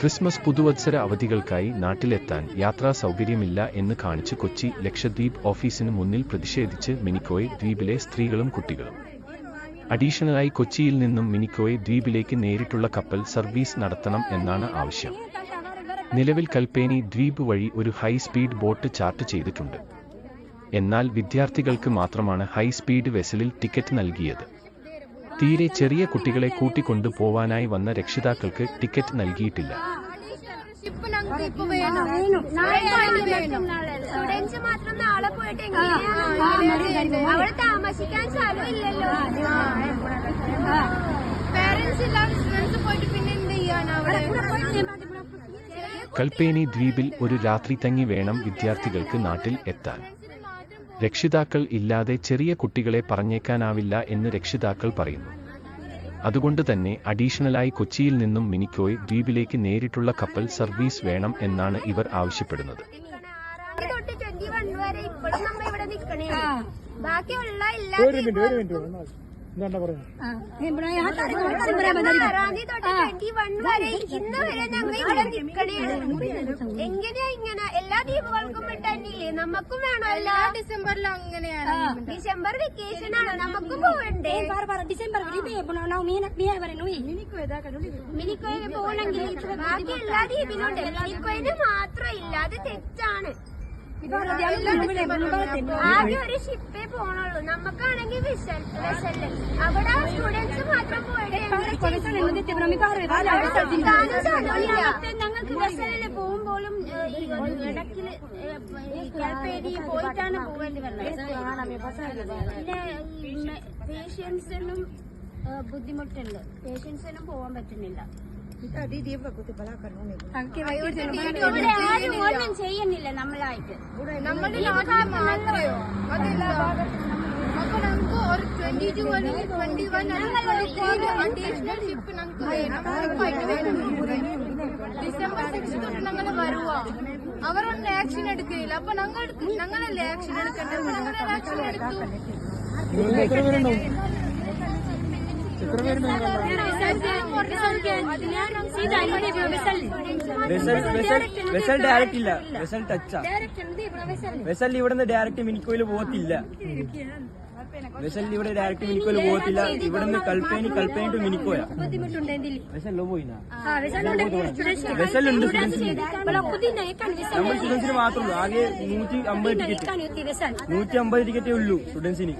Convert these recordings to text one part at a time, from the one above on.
Christmas പുതുവത്സര അവധികൾക്കായി നാട്ടിലെത്താൻ യാത്രാ സൗകര്യമില്ല എന്ന് കാണിച്ച് കൊച്ചി ലക്ഷദ്വീപ് ഓഫീസിന് മുന്നിൽ പ്രതിഷേധിച്ച് മിനിക്കോയ് ദ്വീപിലെ സ്ത്രീകളും കുട്ടികളും. അഡീഷണലായി കൊച്ചിയിൽ നിന്നും മിനിക്കോയ് ദ്വീപിലേക്ക് നേരിട്ടുള്ള കപ്പൽ സർവീസ് നടത്തണം എന്നാണ് ആവശ്യം. നിലവിൽ കൽപ്പേനി ദ്വീപ് വഴി ഒരു ഹൈ സ്പീഡ് ബോട്ട് ചാർട്ട് ചെയ്തിട്ടുണ്ട്. എന്നാൽ വിദ്യാർത്ഥികൾക്ക് മാത്രമാണ് ഹൈ സ്പീഡ് വെസലിൽ ടിക്കറ്റ് നൽകിയത്. തീരെ ചെറിയ കുട്ടികളെ കൂട്ടിക്കൊണ്ടു പോവാനായി വന്ന രക്ഷിതാക്കൾക്ക് ടിക്കറ്റ് നൽകിയിട്ടില്ല. കൽപ്പേനി ദ്വീപിൽ ഒരു രാത്രി തങ്ങി വേണം വിദ്യാർത്ഥികൾക്ക് നാട്ടിൽ എത്താൻ. രക്ഷിതാക്കൾ ഇല്ലാതെ ചെറിയ കുട്ടികളെ പറഞ്ഞേക്കാനാവില്ല എന്ന് രക്ഷിതാക്കൾ പറയുന്നു. അതുകൊണ്ട് തന്നെ അഡീഷണലായി കൊച്ചിയിൽ നിന്നും മിനിക്കോയ് ദ്വീപിലേക്ക് നേരിട്ടുള്ള കപ്പൽ സർവീസ് വേണം എന്നാണ് ഇവർ ആവശ്യപ്പെടുന്നത്. ബാക്കിയുള്ള എല്ലാ ഇന്ന് വരെ ഞങ്ങൾ ഇവിടെ നിക്കണേണ്. എങ്ങനെയാ ഇങ്ങനെ? എല്ലാ ദ്വീപുകൾക്കും വിട്ടന്നില്ലേ നമുക്കും വേണോ എല്ലാ ഡിസംബറിലും അങ്ങനെയാണ് ഡിസംബർ വെക്കേഷൻ ആണ്. നമുക്ക് പോവണ്ടേ? മിനിക്കോയിന് പോകണമെങ്കിൽ ബാക്കി എല്ലാ ദ്വീപിലുണ്ട് മിനിക്കോയിന് മാത്രം ഇല്ല. അത് തെറ്റാണ്. ആകെ ഒരു ഷിപ്പേ പോണുള്ളൂ. നമുക്കാണെങ്കിൽ വിസൽ വെസൽ അവിടെ സ്റ്റുഡൻസ് മാത്രം പോയിട്ട് ഞങ്ങൾക്ക് വെസലിൽ പോകുമ്പോഴും ഇടക്കിൽ കൽപ്പേരി പോയിട്ടാണ് പോകേണ്ടി പിന്നെ പേഷ്യൻസിനും ബുദ്ധിമുട്ടുണ്ട്. പേഷ്യൻസിനും പോകാൻ പറ്റുന്നില്ല. ഇവിടെ ആരും ഒന്നും ചെയ്യുന്നില്ല നമ്മളായിട്ട്. നമ്മുടെ നാട്ടിൽ മാത്രമേ അതില്ല. അപ്പൊ നമുക്ക് ഒരു ട്വന്റി ടു അല്ലെങ്കിൽ ട്വന്റി വൺ അഡീഷണൽ ഷിപ്പ് നമുക്ക് വേണം. ഉറപ്പായിട്ട് വേണം. ഡിസംബർ സിക്സ് തൊട്ട് ഞങ്ങൾ വരുക അവരൊന്നും ആക്ഷൻ എടുക്കില്ല അപ്പൊ ഞങ്ങൾ ഞങ്ങളല്ലേ ആക്ഷൻ എടുക്കേണ്ടത്? അപ്പൊ ഞങ്ങൾ ആക്ഷൻ എടുത്തു. വെസൽ ഡയറക്റ്റ് ഇല്ല. വെസൽ ടച്ചാ വെസൽ ഇവിടുന്ന് ഡയറക്റ്റ് മിനിക്കോയിൽ പോകത്തില്ല. വെസൽ ഇവിടെ ഡയറക്റ്റ് മിനിക്കോയിൽ പോകത്തില്ല ഇവിടുന്ന് കൽപ്പേനി കൽപ്പേനി ടു മിനിക്കോയാ വെസലുണ്ട് സ്റ്റുഡൻസിന് നമ്മൾ സ്റ്റുഡൻസിന് മാത്രമേ ഉള്ളൂ. ആകെ നൂറ്റി അമ്പത് ടിക്കറ്റ് നൂറ്റി അമ്പത് ടിക്കറ്റേ ഉള്ളൂ സ്റ്റുഡൻസിന്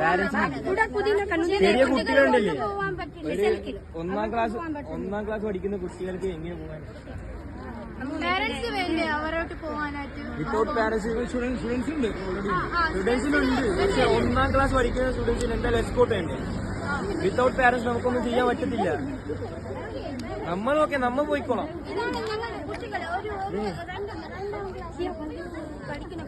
പാരന്റ്സിന് ചെറിയ കുട്ടികളുണ്ടല്ലേ? ഒരു ഒന്നാം ക്ലാസ് ഒന്നാം ക്ലാസ് പഠിക്കുന്ന കുട്ടികൾക്ക് എങ്ങനെ പോകാൻ പേരൻസ് വേണ്ടേ അവരോട്ട് പോകാനായിട്ട് വിത്തൗട്ട് പാരന്റ്സ് സ്റ്റുഡൻസ് സ്റ്റുഡൻസ് ഉണ്ട് സ്റ്റുഡൻസിനുണ്ട് പക്ഷെ ഒന്നാം ക്ലാസ് പഠിക്കുന്ന സ്റ്റുഡൻസിന് എന്തായാലും എക്സ്പോർട്ട് വേണ്ടേ? വിത്തൗട്ട് പാരന്റ്സ് നമുക്കൊന്നും ചെയ്യാൻ പറ്റത്തില്ല. നമ്മളൊക്കെ നമ്മ പോയിക്കോളാം. കുട്ടികളെ ഒരു രണ്ടാം രണ്ടാം ക്ലാസ് പഠിക്കുന്ന